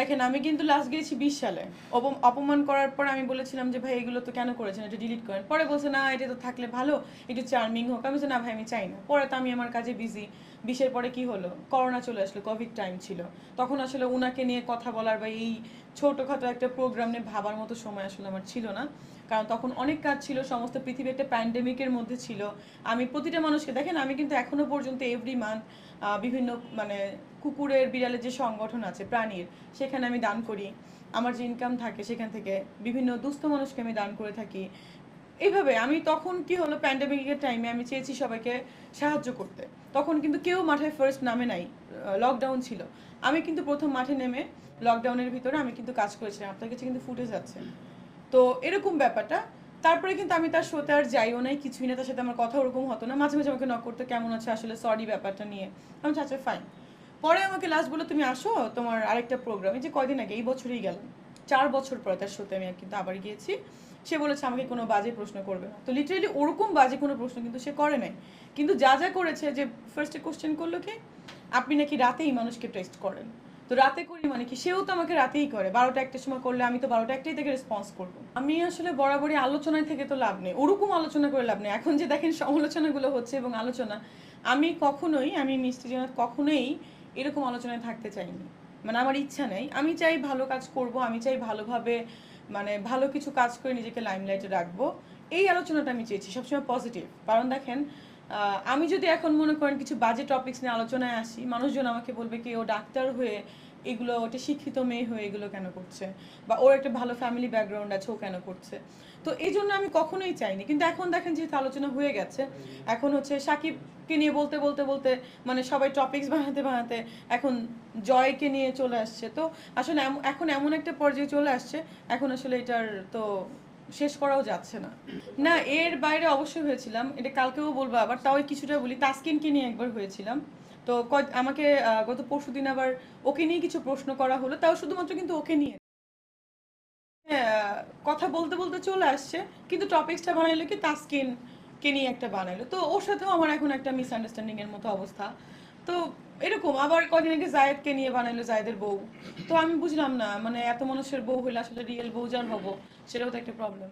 দেখেন, আমি কিন্তু লাস্ট গিয়েছি বিশ সালে। অপ- অপমান করার পর আমি বলেছিলাম যে, ভাই, এগুলো তো কেন করেছেন? এটা ডিলিট করেন। পরে বলছে, না, এটা তো থাকলে ভালো, একটু চার্মিং হোক। আমি না, ভাই, আমি চাই না। পরে তো আমি আমার কাজে বিজি বিশের পরে কি হলো? করোনা চলে আসলো কোভিড টাইম ছিল। তখন আসলে ওনাকে নিয়ে কথা বলার বা এই ছোটোখাটো একটা প্রোগ্রাম নিয়ে ভাবার মতো সময় আসলে আমার ছিল না। কারণ তখন অনেক কাজ ছিল, সমস্ত পৃথিবী একটা প্যান্ডেমিকের মধ্যে ছিল। আমি প্রতিটা মানুষকে, দেখেন আমি কিন্তু এখনও পর্যন্ত এভরি মান্থ বিভিন্ন মানে কুকুরের বিড়ালের যে সংগঠন আছে, প্রাণীর, সেখানে আমি দান করি। আমার যে ইনকাম থাকে সেখান থেকে বিভিন্ন দুস্থ মানুষকে আমি দান করে থাকি। এইভাবে আমি তখন কি হলো প্যান্ডেমিকের টাইমে আমি চেয়েছি সবাইকে সাহায্য করতে। তখন কিন্তু কেউ মাঠে ফার্স্ট নামে নাই লকডাউন ছিল। আমি কিন্তু প্রথম মাঠে নেমে লকডাউনের ভিতরে আমি কিন্তু কাজ করেছিলাম। আপনার কাছে কিন্তু ফুটেজ আছে। তো এরকম ব্যাপারটা। তারপরে কিন্তু আমি তার শোতে আর যাইও নাই, কিছুই না তার সাথে আমার কথা ওরকম হতো না। মাঝে মাঝে আমাকে নক করতে, কেমন আছে? আসলে সরি ব্যাপারটা নিয়ে। আমি আচ্ছা ফাইন পরে আমাকে লাস্ট বলে তুমি আসো তোমার আরেকটা প্রোগ্রাম এই যে কয়দিন আগে, এই বছরই গেলাম। চার বছর পরে তার শোতে আমি কিন্তু আবার গিয়েছি। সে বলেছে, আমাকে কোনো বাজে প্রশ্ন করবে না। তো লিটারেলি ওরকম বাজে কোনো প্রশ্ন কিন্তু সে করে নাই। কিন্তু যা যা করেছে যে ফার্স্টে কোশ্চেন করল কি? আপনি নাকি রাতেই মানুষকে টেস্ট করেন। তো রাতে করি মানে কি? সেও তো আমাকে রাতেই করে। বারোটা একটার সময় করলে আমি তো বারোটা একটাই থেকে রেসপন্স করব। আমি আসলে বরাবরই আলোচনায় থেকে তো লাভ নেই। ওরকম আলোচনা করে লাভ নেই। এখন যে দেখেন সমালোচনাগুলো হচ্ছে এবং আলোচনা, আমি কখনোই, আমি মিষ্টি জানাত কখনোই এরকম আলোচনায় থাকতে চাইনি। মানে আমার ইচ্ছা নেই। আমি চাই ভালো কাজ করব, আমি চাই ভালোভাবে মানে ভালো কিছু কাজ করে নিজেকে লাইমলাইটে রাখব। এই আলোচনাটা আমি চেয়েছি। সবসময় পজিটিভ কারণ দেখেন আমি যদি এখন মনে করেন কিছু বাজে টপিকস নিয়ে আলোচনায় আসি, মানুষজন আমাকে বলবে কি ও ডাক্তার হয়ে এগুলো ওটা শিক্ষিত মেয়ে হয়ে এগুলো কেন করছে? বা ওর একটা ভালো ফ্যামিলি ব্যাকগ্রাউন্ড আছে, ও কেন করছে? তো এই জন্য আমি কখনোই চাইনি। কিন্তু এখন দেখেন যেহেতু আলোচনা হয়ে গেছে, এখন হচ্ছে সাকিবকে নিয়ে বলতে বলতে বলতে মানে সবাই টপিকস বানাতে বানাতে এখন জয়কে নিয়ে চলে আসছে। তো আসলে এখন এমন একটা পর্যায়ে চলে আসছে, এখন আসলে এটার তো শেষ করাও যাচ্ছে না। না এর বাইরে অবশ্যই হয়েছিলাম। এটা কালকেও বলব আবার তাও কিছুটা বলি। তাসকিনকে নিয়ে একবার হয়েছিলাম। তো আমাকে গত পরশুদিন আবার ওকে নিয়ে কিছু প্রশ্ন করা হলো। তাও শুধুমাত্র কিন্তু ওকে নিয়ে। হ্যাঁ, কথা বলতে বলতে চলে আসছে কিন্তু টপিকসটা বানাইলো কি তাসকিন কে নিয়ে একটা বানাইলো। তো ওর সাথেও আমার এখন একটা মিসআন্ডারস্ট্যান্ডিং এর মতো অবস্থা। তো এরকম, আবার কদিন আগে জায়েদকে নিয়ে বানাইলো জায়েদের বউ। তো আমি বুঝলাম না মানে এত মানুষের বউ হলে আসলে রিয়েল বউ যার হব, সেটাও তো একটা প্রবলেম